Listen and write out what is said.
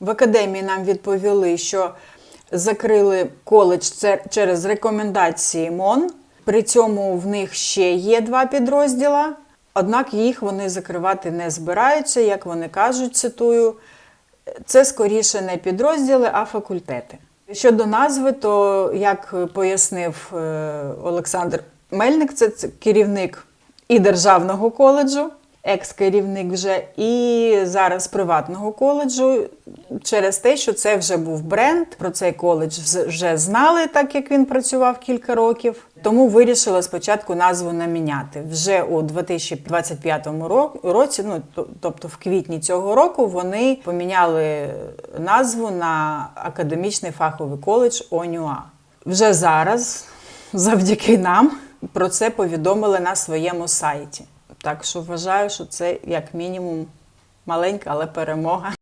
В академії нам відповіли, що закрили коледж через рекомендації МОН. При цьому в них ще є два підрозділа, однак їх вони закривати не збираються, як вони кажуть, цитую. Це скоріше не підрозділи, а факультети. Щодо назви, то як пояснив е, Олександр Мельник, це це керівник і державного коледжу, екс-керівник вже, і зараз приватного коледжу, через те, що це вже був бренд. Про цей коледж вже знали, так як він працював кілька років. Тому вирішили спочатку назву наміняти. Вже у 2025 ро- році, ну тобто в квітні цього року, вони поміняли назву на академічний фаховий коледж ОНЮА. Вже зараз, завдяки нам, про це повідомили на своєму сайті. Так що вважаю, що це як мінімум маленька, але перемога.